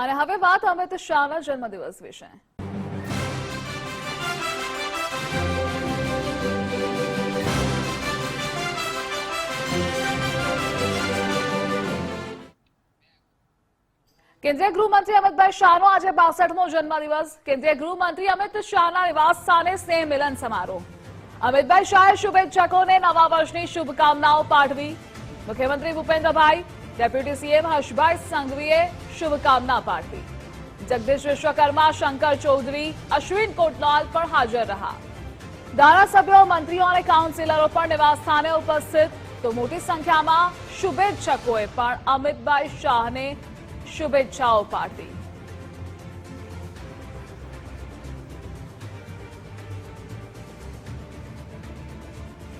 અને હવે વાત અમિત શાહના જન્મદિવસ વિશે. કેન્દ્રીય ગૃહમંત્રી અમિતભાઈ શાહનો આજે બાસઠમો જન્મદિવસ. કેન્દ્રીય ગૃહમંત્રી અમિત શાહના નિવાસ સ્થાને સ્નેહ મિલન સમારોહ. અમિતભાઈ શાહે શુભેચ્છકોને નવા વર્ષની શુભકામનાઓ પાઠવી. મુખ્યમંત્રી ભૂપેન્દ્રભાઈ ડેપ્યુટી સીએમ હર્ષભાઈ સંઘવીએ શુભકામના પાઠવી જગદીશ વિશ્વકર્મા શંકર ચૌધરી અશ્વિન કોટલાલ પણ હાજર રહ્યા ધારાસભ્યો મંત્રીઓ અને કાઉન્સિલરો પણ નિવાસ સ્થાને ઉપસ્થિત તો મોટી સંખ્યામાં શુભેચ્છકોએ પણ અમિતભાઈ શાહને શુભેચ્છાઓ પાઠવી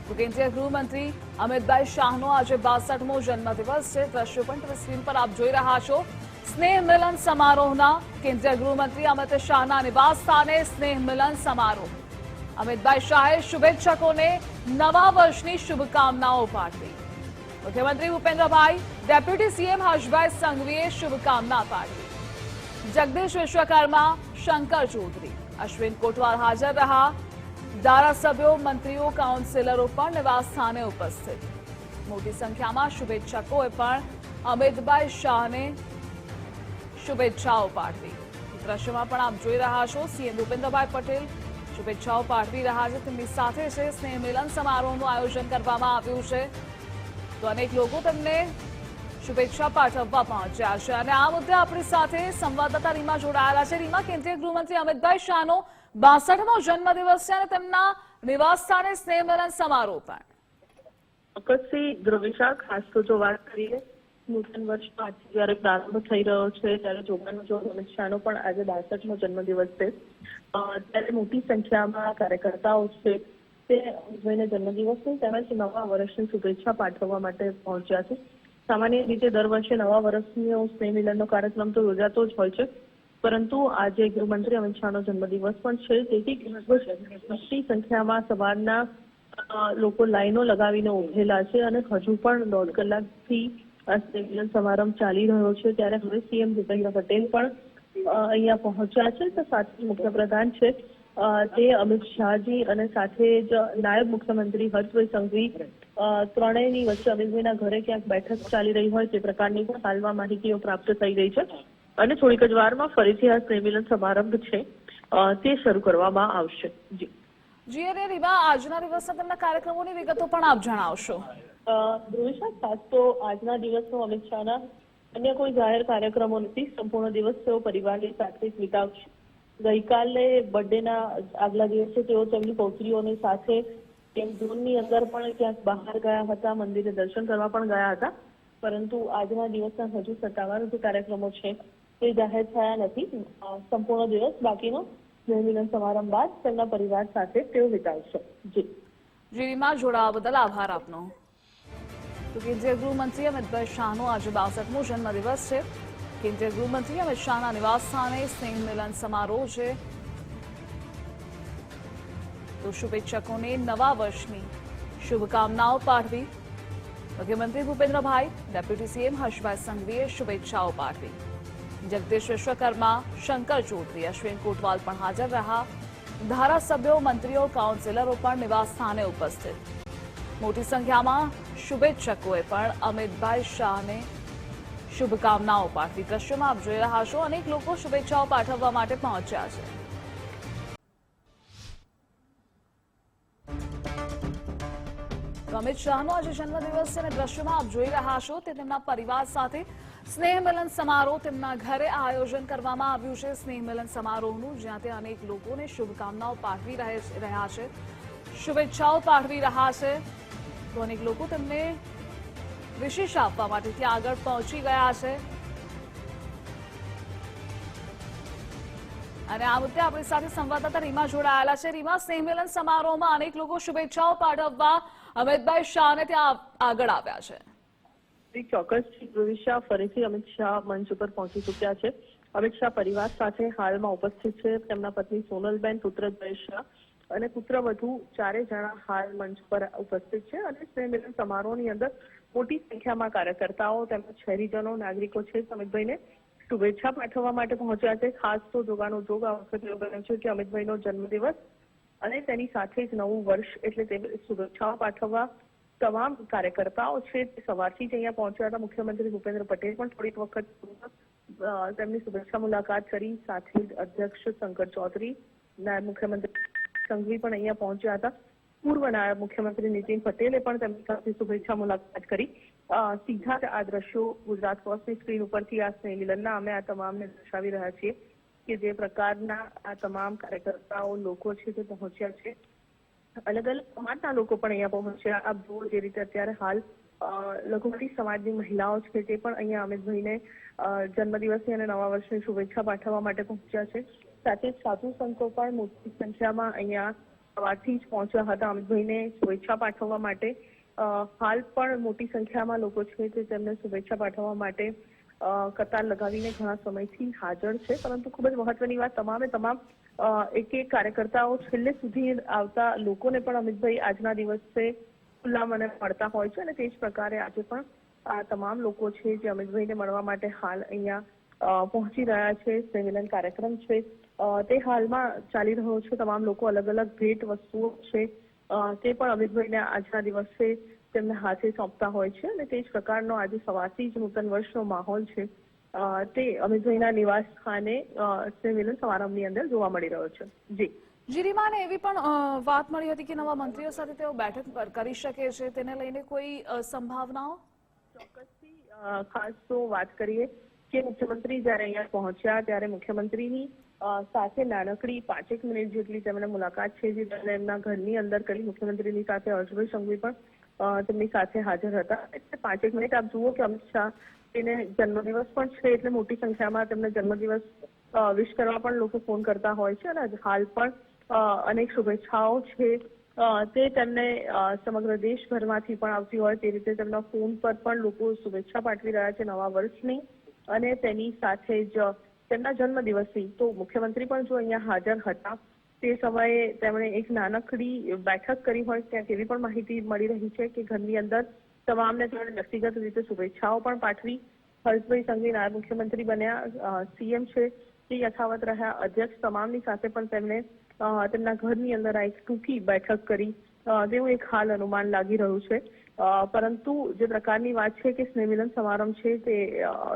તો કેન્દ્રીય ગૃહમંત્રી અમિતભાઈ શાહનો આજે બાસઠમો જન્મદિવસ છે. દ્રશ્યો પણ તમે સ્ક્રીન પર આપ જોઈ રહ્યા છો. સ્નેહ મિલન સમારોહના કેન્દ્રીય ગૃહમંત્રી અમિત શાહના નિવાસ સ્થાને સ્નેહ મિલન સમારોહ. અમિતભાઈ શાહે શુભેચ્છકોને નવા વર્ષની શુભકામનાઓ પાઠવી. મુખ્યમંત્રી ભૂપેન્દ્રભાઈ, ડેપ્યુટી સીએમ હર્ષભાઈ સંઘવીએ શુભકામના પાઠવી. જગદીશ વિશ્વકર્મા, શંકર ચૌધરી. અશ્વિન કોટવાલ હાજર રહ્યા. ધારાસભ્યો, મંત્રીઓ, કાઉન્સિલરો પણ નિવાસ સ્થાને ઉપસ્થિત. મોટી સંખ્યામાં શુભેચ્છકોએ પણ અમિતભાઈ શાહને શુભેચ્છાઓ પાઠવી. દ્રશ્યમાં પણ આપ જોઈ રહ્યા છો સીએમ ભૂપેન્દ્રભાઈ પટેલ. શુભેચ્છાઓ પાઠવી રહ્યા છે. તેમની સાથે છે સ્નેહ મિલન સમારોહનું આયોજન કરવામાં આવ્યું છે. તો અનેક લોકો તેમને શુભેચ્છા પાઠવવા પહોંચ્યા છે. અને આ મુદ્દે આપણી સાથે સંવાદદાતા રીમા જોડાયેલા છે. રીમા, કેન્દ્રીય ગૃહમંત્રી અમિતભાઈ શાહનો બાસઠમો જન્મદિવસ છે અને તેમના નિવાસ સ્થાને સ્નેહ મિલન સમારોહ પણ. ચોક્કસથી ધ્રુવિશા ખાસ તો જો વાત કરીએ, નૂતન વર્ષનો આજે જ્યારે પ્રારંભ થઈ રહ્યો છે, ત્યારે જોવાનું જો અમિત શાહનો પણ આજે બાસઠમો જન્મદિવસ છે. ત્યારે મોટી સંખ્યામાં કાર્યકર્તાઓ છે, તે અમિતભાઈને જન્મદિવસની તેમજ નવા વર્ષની શુભેચ્છા પાઠવવા માટે પહોંચ્યા છે. સામાન્ય રીતે દર વર્ષે નવા વર્ષનો સ્નેહ મિલનનો કાર્યક્રમ તો યોજાતો જ હોય છે. પરંતુ આજે ગૃહમંત્રી અમિત શાહનો જન્મદિવસ પણ છે. તેથી મોટી સંખ્યામાં સવારના લોકો લાઈનો લગાવીને ઉભેલા છે અને હજુ પણ દોઢ કલાકથી આ સમારંભ ચાલી રહ્યો છે. ત્યારે હવે સીએમ ભૂપેન્દ્ર પટેલ પણ અહીંયા પહોંચ્યા છે. તો સાથે મુખ્યપ્રધાન છે. તે અમિત શાહજી અને સાથે જ નાયબ મુખ્યમંત્રી હર્ષભાઈ સંઘવી ત્રણેયની વચ્ચે અમિતભાઈના ઘરે ક્યાંક બેઠક ચાલી રહી હોય તે પ્રકારની પણ હાલમાં માહિતીઓ પ્રાપ્ત થઈ રહી છે. અને થોડીક જ વારમાં ફરીથી આ સ્નેહ સમારંભ છે. તે શરૂ કરવામાં આવશે. જી. જી અને રીમા આજના દિવસના તેમના કાર્યક્રમોની વિગતો પણ આપ જણાવશો. ધ્રુવિશા ખાસ તો આજના દિવસનો અમિત શાહના અન્ય કોઈ જાહેર કાર્યક્રમો નથી. સંપૂર્ણ દિવસ તેઓ પરિવારની સાથે જ વિતાવશે. ગઈકાલે બર્થડેના આગલા દિવસે તેઓ તેમની પૌત્રીઓની સાથે તેમ ઝોનની અંદર પણ ક્યાંક બહાર ગયા હતા મંદિરે દર્શન કરવા પણ ગયા હતા. પરંતુ આજના દિવસના હજુ સત્તાવાર જે કાર્યક્રમો છે. તે જાહેર થયા નથી. સંપૂર્ણ દિવસ બાકીનો સ્નેહમિલન સમારંભ બાદ તેમના પરિવાર સાથે તેઓ વિતાવશે. જી. જી રીમા જોડાવા બદલ આભાર આપનો. તો કેન્દ્રીય ગૃહમંત્રી અમિતભાઈ શાહનો આજે બાસઠમો જન્મદિવસ છે. કેન્દ્રીય ગૃહમંત્રી અમિત શાહના નિવાસ સ્થાને સ્નેહ મિલન સમારોહ છે. તો શુભેચ્છકોને નવા વર્ષની શુભકામનાઓ પાઠવી. મુખ્યમંત્રી ભૂપેન્દ્રભાઈ, ડેપ્યુટી સીએમ હર્ષભાઈ સંઘવીએ શુભેચ્છાઓ પાઠવી. જગદીશ વિશ્વકર્મા, શંકર ચૌધરી, અશ્વિન કોટવાલ પણ હાજર રહ્યા. ધારાસભ્યો, મંત્રીઓ, કાઉન્સિલરો પણ નિવાસ સ્થાને ઉપસ્થિત. મોટી સંખ્યામાં શુભેચ્છકોએ પણ અમિતભાઈ શાહને શુભકામનાઓ પાઠવી. દ્રશ્યમાં આપ જોઈ રહ્યા છો, અનેક લોકો શુભેચ્છાઓ પાઠવવા માટે પહોંચ્યા છે. અમિત શાહનો આજે જન્મદિવસ છે અને દ્રશ્યમાં આપ જોઈ રહ્યા છો તે તેમના પરિવાર સાથે સ્નેહ મિલન સમારોહ તેમના ઘરે આયોજન કરવામાં આવ્યું છે. સ્નેહમિલન સમારોહનું, જ્યાં તે અનેક લોકોને શુભકામનાઓ પાઠવી રહે- રહ્યા છે. શુભેચ્છાઓ પાઠવી રહ્યા છે. તો અનેક લોકો તેમને વિશેષ આપવા માટે ત્યાં આગળ પહોંચી ગયા છે. અને આ મુદ્દે આપણી સાથે સંવાદદાતા રીમા જોડાયેલા છે. રીમા સ્નેહ મિલન સમારોહમાં અનેક લોકો શુભેચ્છાઓ પાઠવવા અમિતભાઈ શાહને ત્યાં આગળ આવ્યા છે. એક ચોક્કસ ભવિષ્ય ફરીથી અમિત શાહ મંચ ઉપર પહોંચી ચુક્યા છે. અમિત શાહ પરિવાર સાથે હાલમાં ઉપસ્થિત છે. તેમના પત્ની સોનલબેન, પુત્ર જયેશ શાહ અને પુત્ર વધુ ચારે જણા હાલ મંચ પર ઉપસ્થિત છે અને સ્નેહમિલન સમારોહની અંદર મોટી સંખ્યામાં કાર્યકર્તાઓ તેમજ શહેરીજનો, નાગરિકો છે. અમિતભાઈને શુભેચ્છા પાઠવવા માટે પહોંચ્યા છે. ખાસ તો જોગાનો જોગ આ વખતે એવો બન્યો છે કે અમિતભાઈનો જન્મદિવસ અને તેની સાથે જ નવું વર્ષ એટલે તે શુભેચ્છાઓ પાઠવવા તમામ કાર્યકર્તાઓ છે સવારથી જ અહીંયા પહોંચ્યા હતા. મુખ્યમંત્રી ભૂપેન્દ્ર પટેલ પણ થોડીક વખત તેમની શુભેચ્છા મુલાકાત કરી. સાથે જ અધ્યક્ષ શંકર ચૌધરી, નાયબ મુખ્યમંત્રી સંઘવી પણ અહીંયા પહોંચ્યા હતા. પૂર્વ નાયબ મુખ્યમંત્રી નીતિન પટેલે પણ તેમની સાથે શુભેચ્છા મુલાકાત કરી. સીધા જ આ દ્રશ્યો ગુજરાત ફર્સ્ટની સ્ક્રીન ઉપરથી આ સ્નેહ મિલનના અમે આ તમામને દર્શાવી રહ્યા છીએ કે જે પ્રકારના આ તમામ કાર્યકર્તાઓ લોકો છે તે પહોંચ્યા છે. અલગ અલગ સમાજના લોકો પણ અહીંયા પહોંચ્યા આપ જુઓ જે રીતે અત્યારે હાલ લઘુમતી સમાજની મહિલાઓ છે તે પણ અહીંયા અમિતભાઈને જન્મદિવસની અને નવા વર્ષની શુભેચ્છા પાઠવવા માટે પહોંચ્યા છે. સાથે જ સાધુ સંતો પણ મોટી સંખ્યામાં અહીંયા સવારથી જ પહોંચ્યા હતા. અમિતભાઈને શુભેચ્છા પાઠવવા માટે હાલ પણ મોટી સંખ્યામાં લોકો છે તે તેમને શુભેચ્છા પાઠવવા માટે કતાર લગાવીને ઘણા સમયથી હાજર છે. પરંતુ ખૂબ જ મહત્વની વાત તમામે તમામ એક એક કાર્યકર્તાઓ છેલ્લે સુધી આવતા લોકોને પણ અમિતભાઈ આજના દિવસે ખુલ્લા મને મળતા હોય છે અને તે જ પ્રકારે આજે પણ આ તમામ લોકો છે જે અમિતભાઈને મળવા માટે હાલ અહીંયા પહોંચી રહ્યા છે. સંમેલન કાર્યક્રમ છે. તે હાલમાં ચાલી રહ્યો છે. તમામ લોકો અલગ અલગ ભેટ વસ્તુઓ છે તે પણ અમિતભાઈને આજના દિવસે તેમને હાથે સોંપતા હોય છે અને તે જ પ્રકારનો આજે સવારથી જ નૂતન વર્ષનો માહોલ છે. તે અમિતભાઈના નિવાસ સ્થાને સંમેલન સમારંભની અંદર જોવા મળી રહ્યો છે. જી. જીરીમાને એવી પણ વાત મળી હતી કે નવા મંત્રીઓ સાથે તેઓ બેઠક કરી શકે છે. તેને લઈને કોઈ સંભાવનાઓ? ચોક્કસથી ખાસ તો વાત કરીએ કે મુખ્યમંત્રી જ્યારે અહીંયા પહોંચ્યા ત્યારે મુખ્યમંત્રીની સાથે નાનકડી પાંચેક મિનિટ જેટલી તેમણે મુલાકાત છે જે તેમણે એમના ઘરની અંદર કરી મુખ્યમંત્રીની સાથે હર્ષભાઈ સંઘવી પણ તેમની સાથે હાજર હતા. એટલે પાંચેક મિનિટ આપ જુઓ કે અમિત શાહ તેને જન્મદિવસ પણ છે, એટલે મોટી સંખ્યામાં તેમને જન્મદિવસ વિશ કરવા પણ લોકો ફોન કરતા હોય છે. અને હાલ પણ અનેક શુભેચ્છાઓ છે. તે તેમને સમગ્ર દેશભરમાંથી પણ આવતી હોય તે રીતે તેમના ફોન પર પણ લોકો શુભેચ્છા પાઠવી રહ્યા છે નવા વર્ષની. અને તેની સાથે જ તેમના જન્મદિવસથી તો મુખ્યમંત્રી પણ જો અહીંયા હાજર હતા તે સમયે તેમણે એક નાનકડી બેઠક કરી હોય ત્યાં તેવી પણ માહિતી મળી રહી છે કે ઘરની અંદર તમામને તેમણે વ્યક્તિગત રીતે શુભેચ્છાઓ પણ પાઠવી. હર્ષભાઈ સંઘવી નાયબ મુખ્યમંત્રી બન્યા સીએમ છે. તે યથાવત રહ્યા. અધ્યક્ષ તમામની સાથે પણ તેમણે તેમના ઘરની અંદર આ એક ટૂંકી બેઠક કરી. તેવું એક હાલ અનુમાન લાગી રહ્યું છે. પરંતુ જે પ્રકારની વાત છે કે સ્નેહમિલન સમારંભ છે તે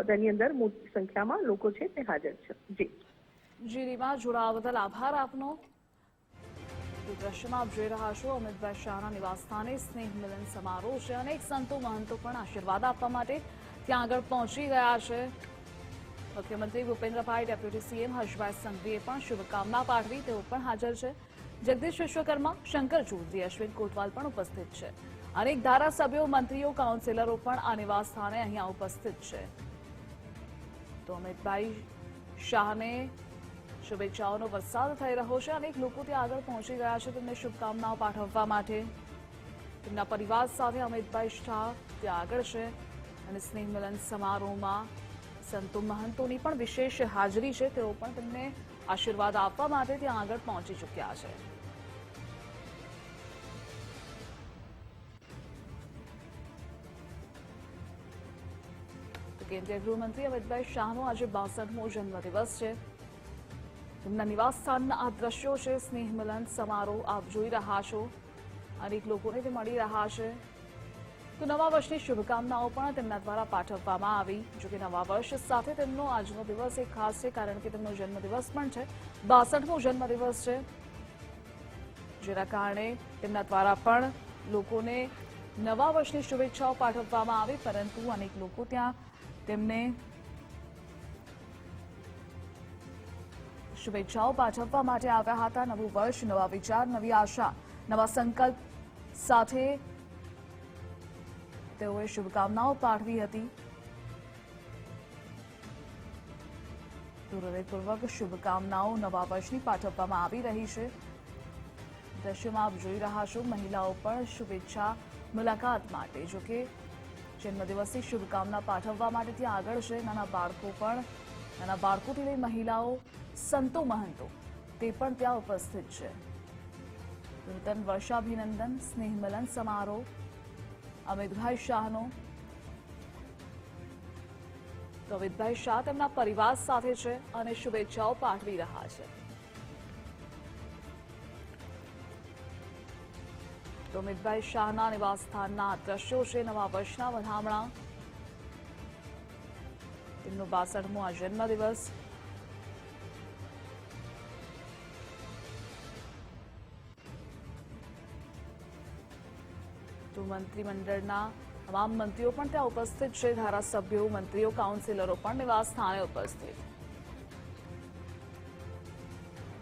તેની અંદર મોટી સંખ્યામાં લોકો છે તે હાજર છે. જી. જીરીમા જોડાવા બદલ આભાર આપનો. દ્રશ્યમાં આપ જોઈ રહ્યા છો અમિતભાઈ શાહના નિવાસસ્થાને સ્નેહ મિલન સમારોહ છે અનેક સંતો મહંતો પણ આશીર્વાદ આપવા માટે ત્યાં આગળ પહોંચી ગયા છે મુખ્યમંત્રી ભૂપેન્દ્રભાઈ ડેપ્યુટી સીએમ હર્ષભાઈ સંઘવીએ પણ શુભકામના પાઠવી તેઓ પણ હાજર છે। જગદીશ વિશ્વકર્મા, શંકર ચૌધરી, અશ્વિન કોટવાલ પણ ઉપસ્થિત છે। અનેક ધારાસભ્યો, મંત્રીઓ, કાઉન્સિલરો પણ આ નિવાસ સ્થાને અહીંયા ઉપસ્થિત છે। તો અમિતભાઈ શાહને શુભેચ્છાઓનો વરસાદ થઈ રહ્યો છે. અનેક લોકો ત્યાં આગળ પહોંચી ગયા છે. તેમને શુભકામનાઓ પાઠવવા માટે. તેમના પરિવાર સાથે અમિતભાઈ શાહ ત્યાં આગળ છે અને સ્નેહ મિલન સમારોહમાં સંતો મહંતોની પણ વિશેષ હાજરી છે. તેઓ પણ તેમને આશીર્વાદ આપવા માટે ત્યાં આગળ પહોંચી ચૂક્યા છે. કેન્દ્રીય ગૃહમંત્રી અમિતભાઈ શાહનો આજે બાસઠમો જન્મદિવસ છે. તેમના નિવાસ સ્થાનના આ દ્રશ્યો છે. સ્નેહ મિલન સમારોહ આપ જોઈ રહ્યા છો. અનેક લોકોને તે મળી રહ્યા છે. તો નવા વર્ષની શુભકામનાઓ પણ તેમના દ્વારા પાઠવવામાં આવી. જોકે નવા વર્ષ સાથે તેમનો આજનો દિવસ એક ખાસ છે, કારણ કે તેમનો જન્મદિવસ પણ છે. બાસઠમો જન્મદિવસ છે. જેના કારણે તેમના દ્વારા પણ લોકોને નવા વર્ષની શુભેચ્છાઓ પાઠવવામાં આવી, પરંતુ અનેક લોકો ત્યાં તેમને શુભેચ્છાઓ. પાઠવવા માટે આવ્યા હતા નવું વર્ષ, નવા વિચાર, નવી આશા, નવા સંકલ્પ સાથે તેઓએ શુભકામનાઓ પાઠવી હતી. હૃદયપૂર્વક શુભકામનાઓ નવા વર્ષની પાઠવવામાં આવી રહી છે. દ્રશ્યમાં આપ જોઈ રહ્યા છો, મહિલાઓ પણ શુભેચ્છા મુલાકાત માટે જો કે જન્મદિવસની શુભકામના પાઠવવા માટે ત્યાં આગળ છે. નાના બાળકો પણ નાના બાળકોથી લઈ મહિલાઓ, સંતો મહંતો, તે પણ ત્યાં ઉપસ્થિત છે. નૂતન વર્ષાભિનંદન સ્નેહ મિલન સમારોહ, અમિતભાઈ શાહનો. તો અમિતભાઈ શાહ તેમના પરિવાર સાથે છે અને શુભેચ્છાઓ પાઠવી રહ્યા છે. તો અમિતભાઈ શાહના નિવાસસ્થાનના દ્રશ્યો છે નવા વર્ષના વધામણા. તેમનો બાસઠમો આ જન્મદિવસ તો મંત્રીમંડળના તમામ મંત્રીઓ પણ ત્યાં ઉપસ્થિત છે. ધારાસભ્યો, મંત્રીઓ, કાઉન્સિલરો પણ નિવાસ સ્થાને ઉપસ્થિત.